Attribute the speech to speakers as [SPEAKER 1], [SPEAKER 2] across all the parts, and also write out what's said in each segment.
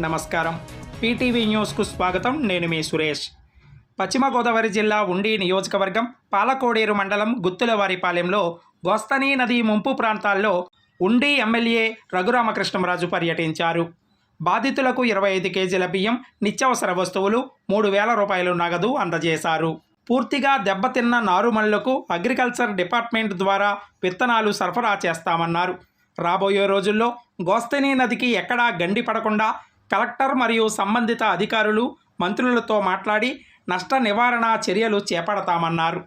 [SPEAKER 1] నమస్కారం. పీటీవీ న్యూస్కు స్వాగతం. నేను మీ సురేష్. పశ్చిమ గోదావరి జిల్లా ఉండి నియోజకవర్గం పాలకోడేరు మండలం గుత్తులవారిపాలెంలో గోస్తని నది ముంపు ప్రాంతాల్లో ఉండి ఎమ్మెల్యే రఘురామకృష్ణంరాజు పర్యటించారు. బాధితులకు ఇరవై ఐదు కేజీల బియ్యం నిత్యావసర వస్తువులు మూడు వేల రూపాయలు నగదు అందజేశారు. పూర్తిగా దెబ్బతిన్న నారుమళ్ళకు అగ్రికల్చర్ డిపార్ట్మెంట్ ద్వారా విత్తనాలు సరఫరా చేస్తామన్నారు. రాబోయే రోజుల్లో గోస్తని నదికి ఎక్కడా గండి పడకుండా కలెక్టర్ మరియు సంబంధిత అధికారులు మంత్రులతో మాట్లాడి నష్ట నివారణ చర్యలు చేపడతామన్నారు.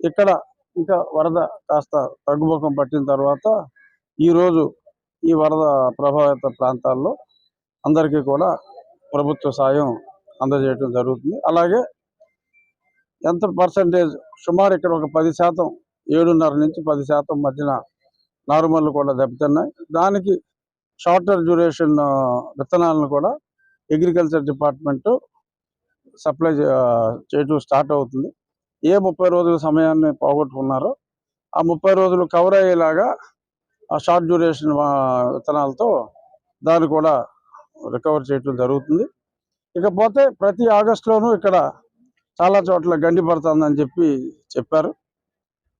[SPEAKER 2] ఇక్కడ ఇంకా వరద కాస్త తగ్గుముఖం పట్టిన తర్వాత ఈరోజు ఈ వరద ప్రభావిత ప్రాంతాల్లో అందరికీ కూడా ప్రభుత్వ సాయం అందజేయటం జరుగుతుంది. అలాగే ఎంత పర్సంటేజ్ సుమారు ఇక్కడ ఒక పది శాతం ఏడున్నర నుంచి పది శాతం మధ్యన నారుమల్లు కూడా దెబ్బతిన్నాయి. దానికి షార్టర్ డ్యూరేషన్ విత్తనాలను కూడా అగ్రికల్చర్ డిపార్ట్మెంట్ సప్లై చేయటం స్టార్ట్ అవుతుంది. ఏ ముప్పై రోజుల సమయాన్ని పోగొట్టుకున్నారో ఆ ముప్పై రోజులు కవర్ అయ్యేలాగా ఆ షార్ట్ డ్యూరేషన్ విత్తనాలతో దాన్ని కూడా రికవర్ చేయటం జరుగుతుంది. ఇకపోతే ప్రతి ఆగస్టులోనూ ఇక్కడ చాలా చోట్ల గండి పడుతుందని చెప్పి చెప్పారు.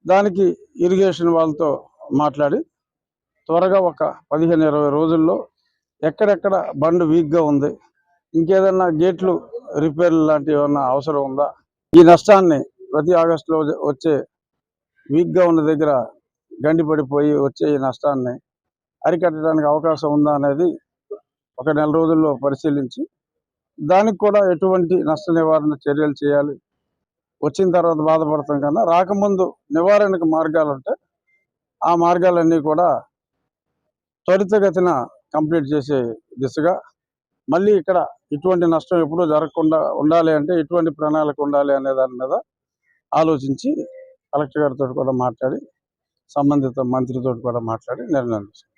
[SPEAKER 2] దానికి ఇరిగేషన్ వాళ్ళతో మాట్లాడి త్వరగా ఒక పదిహేను ఇరవై రోజుల్లో ఎక్కడెక్కడ బండ్ వీక్గా ఉంది ఇంకేదన్నా గేట్లు రిపేర్లు లాంటివి ఏమన్నా అవసరం ఉందా? ఈ నష్టాన్ని ప్రతి ఆగస్టులో వచ్చే- వచ్చే వీక్గా ఉన్న దగ్గర గండి పడిపోయి వచ్చే ఈ నష్టాన్ని అరికట్టడానికి అవకాశం ఉందా అనేది ఒక నెల రోజుల్లో పరిశీలించి దానికి కూడా ఎటువంటి నష్ట నివారణ చర్యలు చేయాలి. వచ్చిన తర్వాత బాధపడతాం కన్నా రాకముందు నివారణకు మార్గాలు ఉంటే ఆ మార్గాలన్నీ కూడా త్వరితగతిన కంప్లీట్ చేసే దిశగా మళ్ళీ ఇక్కడ ఇటువంటి నష్టం ఎప్పుడూ జరగకుండా ఉండాలి అంటే ఎటువంటి ప్రణాళిక ఉండాలి అనే దాని మీద ఆలోచించి కలెక్టర్ గారితో కూడా మాట్లాడి సంబంధిత మంత్రితో కూడా మాట్లాడి నిర్ణయం తీసుకుంటాం.